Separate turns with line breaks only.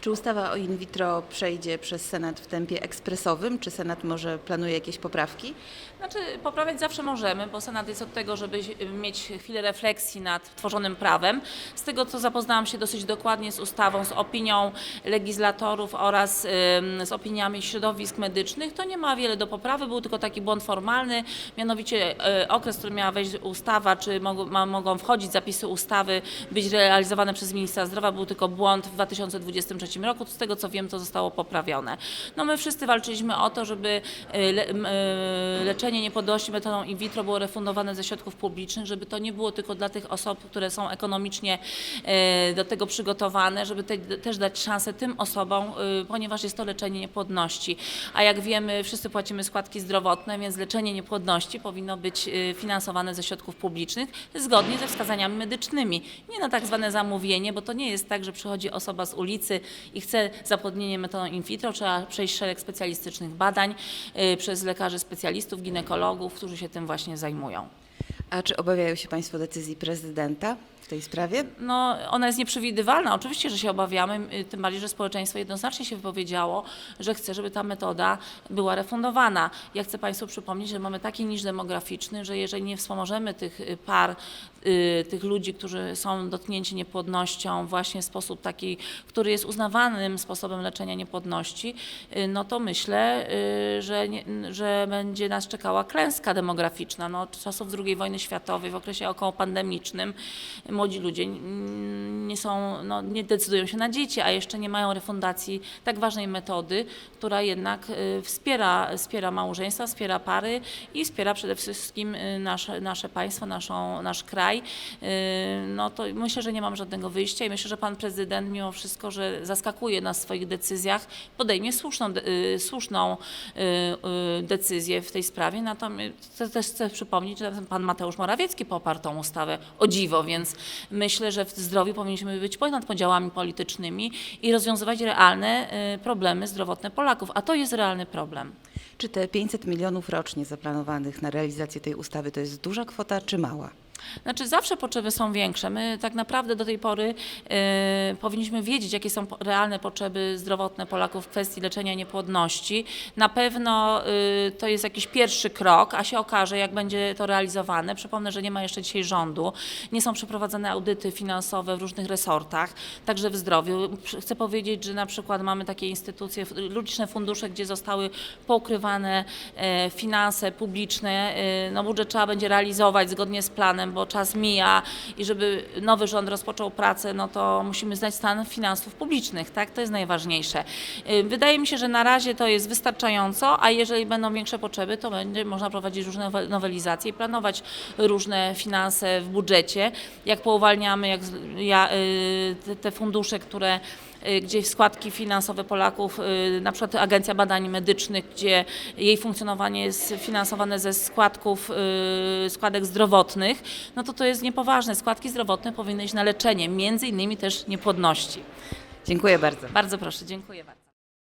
Czy ustawa o in vitro przejdzie przez Senat w tempie ekspresowym? Czy Senat może planuje jakieś poprawki?
Znaczy, poprawiać zawsze możemy, bo Senat jest od tego, żeby mieć chwilę refleksji nad tworzonym prawem. Z tego, co zapoznałam się dosyć dokładnie z ustawą, z opinią legislatorów oraz z opiniami środowisk medycznych, to nie ma wiele do poprawy, był tylko taki błąd formalny, mianowicie y, okres, w którym miała wejść ustawa, czy mogą wchodzić zapisy ustawy, być realizowane przez ministra zdrowia, był tylko błąd w 2023 roku. Z tego, co wiem, to zostało poprawione. No my wszyscy walczyliśmy o to, żeby y, le, y, leczenie niepłodności metodą in vitro było refundowane ze środków publicznych, żeby to nie było tylko dla tych osób, które są ekonomicznie y, do tego przygotowane, żeby te, też dać szansę tym osobom, ponieważ jest to leczenie niepłodności. A jak wiemy, wszyscy płacimy składki zdrowotne, więc leczenie niepłodności powinno być finansowane ze środków publicznych zgodnie ze wskazaniami medycznymi. Nie na tak zwane zamówienie, bo to nie jest tak, że przychodzi osoba z ulicy i chce zapłodnienie metodą in vitro, trzeba przejść szereg specjalistycznych badań y, przez lekarzy specjalistów, ginekologów, którzy się tym właśnie zajmują.
A czy obawiają się Państwo decyzji prezydenta w tej sprawie?
No, ona jest nieprzewidywalna. Oczywiście, że się obawiamy, y, tym bardziej, że społeczeństwo jednoznacznie się wypowiedziało, że chce, żeby ta metoda była refundowana. Ja chcę Państwu przypomnieć, że mamy taki niż demograficzny, że jeżeli nie wspomożemy tych y, par, y, tych ludzi, którzy są dotknięci niepłodnością właśnie w sposób taki, który jest uznawanym sposobem leczenia niepłodności, no to myślę, że, że będzie nas czekała klęska demograficzna. No, od czasów II wojny światowej, w okresie okołopandemicznym, młodzi ludzie nie są, no, nie decydują się na dzieci, a jeszcze nie mają refundacji tak ważnej metody, która jednak y, wspiera, wspiera małżeństwa, wspiera pary i wspiera przede wszystkim y, nasze, nasze państwo, naszą, nasz kraj. Y, No to myślę, że nie mam żadnego wyjścia i myślę, że pan prezydent mimo wszystko, że zaskakuje nas w swoich decyzjach, podejmie słuszną, słuszną decyzję w tej sprawie. Natomiast te- też chcę przypomnieć, że pan Mateusz Morawiecki poparł tą ustawę o dziwo, więc myślę, że w zdrowiu powinniśmy być ponad podziałami politycznymi i rozwiązywać realne y, problemy zdrowotne Polaków, a to jest realny problem.
Czy te 500 milionów rocznie zaplanowanych na realizację tej ustawy to jest duża kwota czy mała?
Znaczy zawsze potrzeby są większe. My tak naprawdę do tej pory e, powinniśmy wiedzieć, jakie są realne potrzeby zdrowotne Polaków w kwestii leczenia niepłodności. Na pewno e, to jest jakiś pierwszy krok, a się okaże, jak będzie to realizowane. Przypomnę, że nie ma jeszcze dzisiaj rządu, nie są przeprowadzane audyty finansowe w różnych resortach, także w zdrowiu. Chcę powiedzieć, że na przykład mamy takie instytucje, liczne fundusze, gdzie zostały poukrywane e, finanse publiczne. E, No budżet trzeba będzie realizować zgodnie z planem, bo czas mija i żeby nowy rząd rozpoczął pracę, no to musimy znać stan finansów publicznych, tak? To jest najważniejsze. E, Wydaje mi się, że na razie to jest wystarczająco, a jeżeli będą większe potrzeby, to będzie można prowadzić różne nowe- nowelizacje i planować różne finanse w budżecie. Jak pouwalniamy jak, y, te, fundusze, które y, gdzie składki finansowe Polaków, y, na przykład Agencja Badań Medycznych, gdzie jej funkcjonowanie jest finansowane ze składków, y, składek zdrowotnych, no to to jest niepoważne. Składki zdrowotne powinny iść na leczenie, między innymi też niepłodności.
Dziękuję bardzo.
Bardzo proszę, dziękuję bardzo.